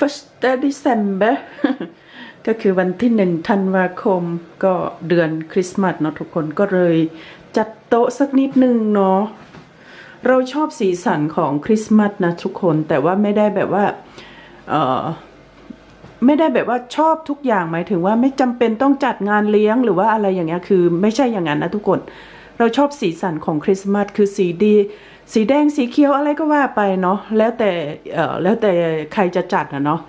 first December ก็คือวันที่หนึ่งธันวาคมก็เดือนคริสต์มาสเนาะทุกคนก็เลยจัดโต๊ะสักนิดนึงเนาะเราชอบสีสันของคริสต์มาสนะทุกคนแต่ว่าไม่ได้แบบว่าเออไม่ได้แบบว่าชอบทุกอย่างหมายถึงว่าไม่จำเป็นต้องจัดงานเลี้ยงหรือว่าอะไรอย่างเงี้ยคือ ไม่ใช่อย่างนั้นนะทุกคน เราชอบสีสันของคริสต์มาสคือสีดี สีแดงสีเขียวอะไรก็ว่าไปเนาะแล้วแต่เออแล้วแต่ใครจะจัดนะเนาะ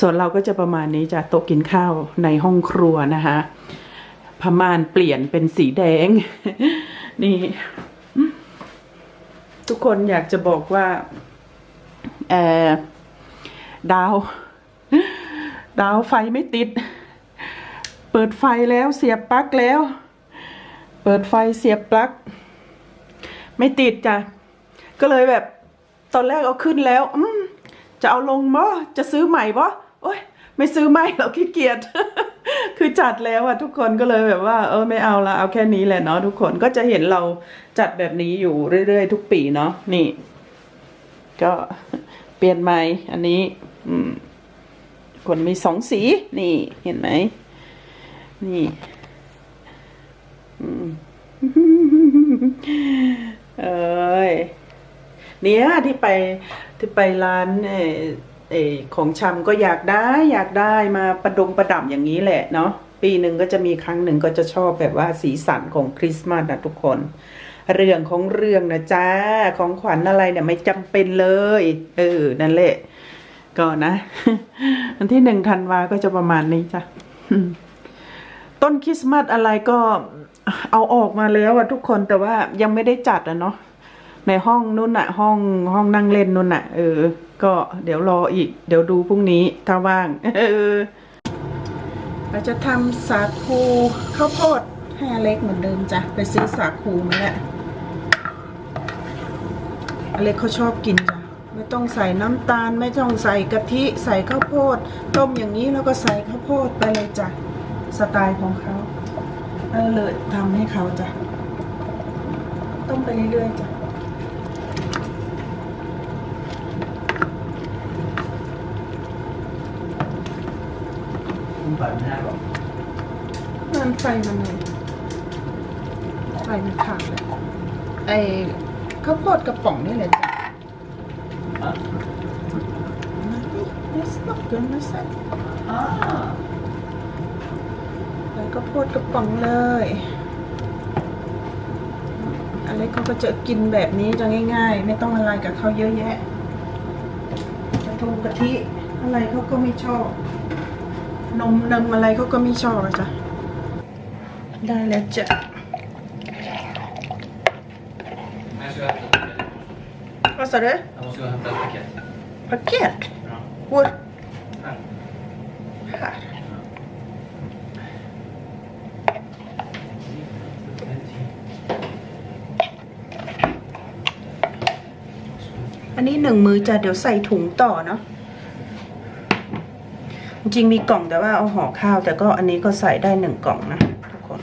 ส่วนเราก็จะประมาณนี้จะโต๊ะกินข้าวในห้องครัวนะคะพม่านเปลี่ยนเป็นสีแดง นี่ ทุกคนอยากจะบอกว่าเออดาว ดาวไฟไม่ติด เปิดไฟแล้วเสียบปลั๊กแล้ว เปิดไฟเสียบปลั๊กไม่ติดจ้ะ ก็เลยแบบตอนแรกเอาขึ้นแล้ว อืมจะเอาลงบ่จะซื้อใหม่บ่โอ้ยไม่ซื้อใหม่เราขี้เกียจ คือจัดแล้วอะทุกคนก็เลยแบบว่า เออไม่เอาละเอาแค่นี้แหละเนาะทุกคนก็จะเห็นเราจัดแบบนี้อยู่เรื่อยๆทุกปีเนาะนี่ ก็เปลี่ยนใหม่อันนี้ อืมคนมีสองสี นี่เห็นไหมนี่ อืม เอ้ยเนี่ยที่ไปที่ไปร้านเออเอของชำก็อยากได้ อยากได้มาประดงประดับอย่างนี้แหละเนาะปีหนึ่งก็จะมีครั้งหนึ่งก็จะชอบแบบว่าสีสันของคริสต์มาสนะทุกคน เรื่องของเรื่องนะจ้าของขวัญอะไรเนี่ยไม่จำเป็นเลยเออนั่นแหละก็นะอันที่หนึ่งธันวาก็จะประมาณนี้จ้ะต้นคริสต์มาสอะไรก็ เอาออกมาแล้วอะทุกคนแต่ว่ายังไม่ได้จัดอะเนาะในห้องนู่นอะห้องห้องนั่งเล่นนู่นอะเออ ก็เดี๋ยวรออีก เดี๋ยวดูพรุ่งนี้ถ้าว่างเออเราจะทำสาคูข้าวโพดให้อเล็กเหมือนเดิมจ้ะไปซื้อสาคูมาแล้วอเล็กเขาชอบกินจ้ะไม่ต้องใส่น้ำตาล ไม่ต้องใส่กะทิใส่ข้าวโพด ต้มอย่างนี้แล้วก็ใส่ข้าวโพดไปเลยจ้ะสไตล์ของเขา เออเลยทำให้เขาจ้ะ ต้มไปเรื่อยๆจ้ะคุณเปิดไม่ได้หรอกมันไฟมันเลยไฟมันขาดเลยไอข้าวโพดกระป๋องนี่แหละจ้ะอะ It's not good นะ สันอ่าใส่ข้าวโพดกระป๋องเลยอะไรเขาก็จะกินแบบนี้จะง่าย ๆ ไม่ต้องอะไรกับเขาเยอะแยะกระทงกะทิอะไรเขาก็ไม่ชอบ นมนมอะไรเขาก็ไม่ชอบอะจ้ะได้แล้วจ้ะ Men jag ska hämta ett paket. Vad sa du? Jag måste gå och hämta ett paket. Paket? Ja. Hvor? Här. Här. อันนี้หนึ่งมือจะเดี๋ยวใส่ถุงต่อเนาะจริงมีกล่องแต่ว่าเอาห่อข้าว แต่ก็อันนี้ก็ใส่ได้หนึ่งกล่องนะทุกคน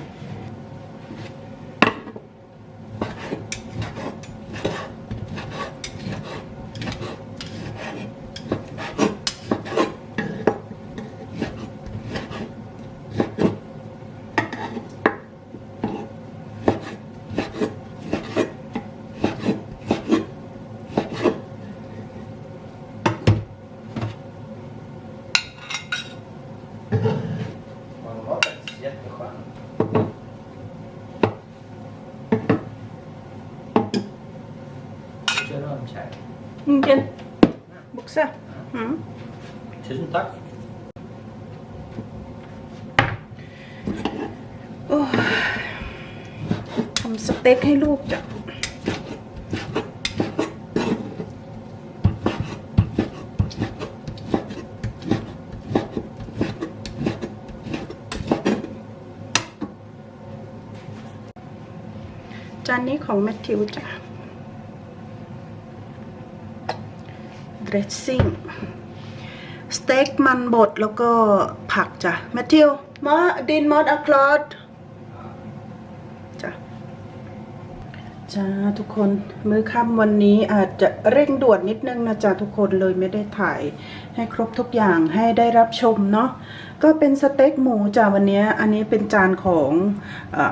Man var faktiskt jätteskön. Kör runt här. อืมเย็นบุกซะอืม Tusen tack. โอ้ยทำสเต็กให้ลูกจ้ะจานนี้ของแมทธิวจ้ะ dressing สเต็กมันบดแล้วก็ผักจ้ะแมทธิวมาดินมอดอะคลอดจ้ะจ้าทุกคนมื้อค่ำวันนี้อาจจะเร่งด่วนนิดนึงนะจ๊ะทุกคนเลยไม่ได้ถ่ายให้ครบทุกอย่างให้ได้รับชมเนาะก็เป็นสเต็กหมูจ้ะวันนี้อันนี้เป็นจานของ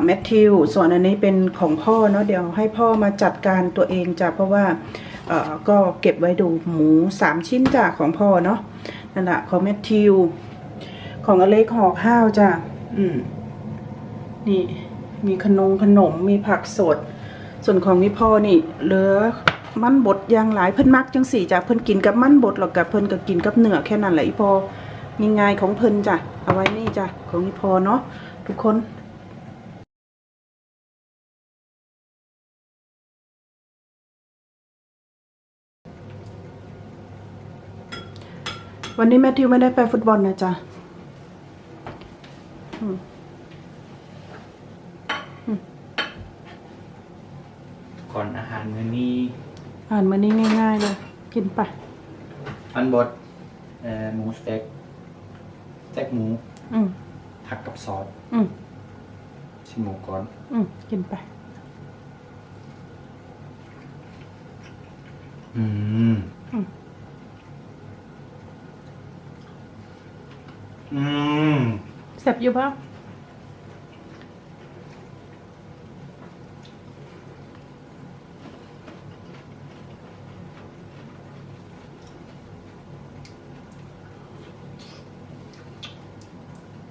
แมทธิวส่วนอันนี้เป็นของพ่อเนาะเดี๋ยวให้พ่อมาจัดการตัวเองจ้ะเพราะว่า ก็เก็บไว้ดูหมูสามชิ้นจ้ะของพ่อเนาะนั่นแหละของแมทธิว ของอเล็กห่อข้าวจ้ะอืม นี่มีขนมขนมมีผักสด ส่วนของนี่พ่อนี่ เหลือมันบดยางหลายเพิ่นมักจังสี่จ้ะเพิ่นกินกับมันบดหรอกกับเพิ่นก็กินกับเนื้อแค่นั้นแหละอีพอง่ายๆของเพิ่นจ้ะเอาไว้นี่จ้ะของนี่พอเนาะทุกคน วันนี้แมทธิวไม่ได้ไปฟุตบอลนะจ๊ะก่อนอาหารมื้อนี้อ่านมานี่ง่ายๆเลย กินไปอันบดเอ่อหมูสเต็กสเต็กหมูอืมผักกับซอสอืมชิมหมูก่อน อืมกินไป อืม อืม อืม เสร็จอยู่ป่ะ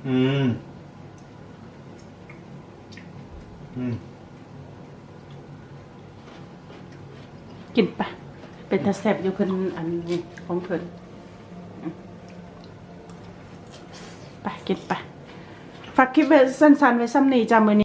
อืม อืม กินไปเป็นตาแสบอยู่เพิ่นอันนี้ของเพิ่นอืมไปกินไป ฝากคลิปไว้สั้นๆไว้ซ้ำนี้จ้ามือนี้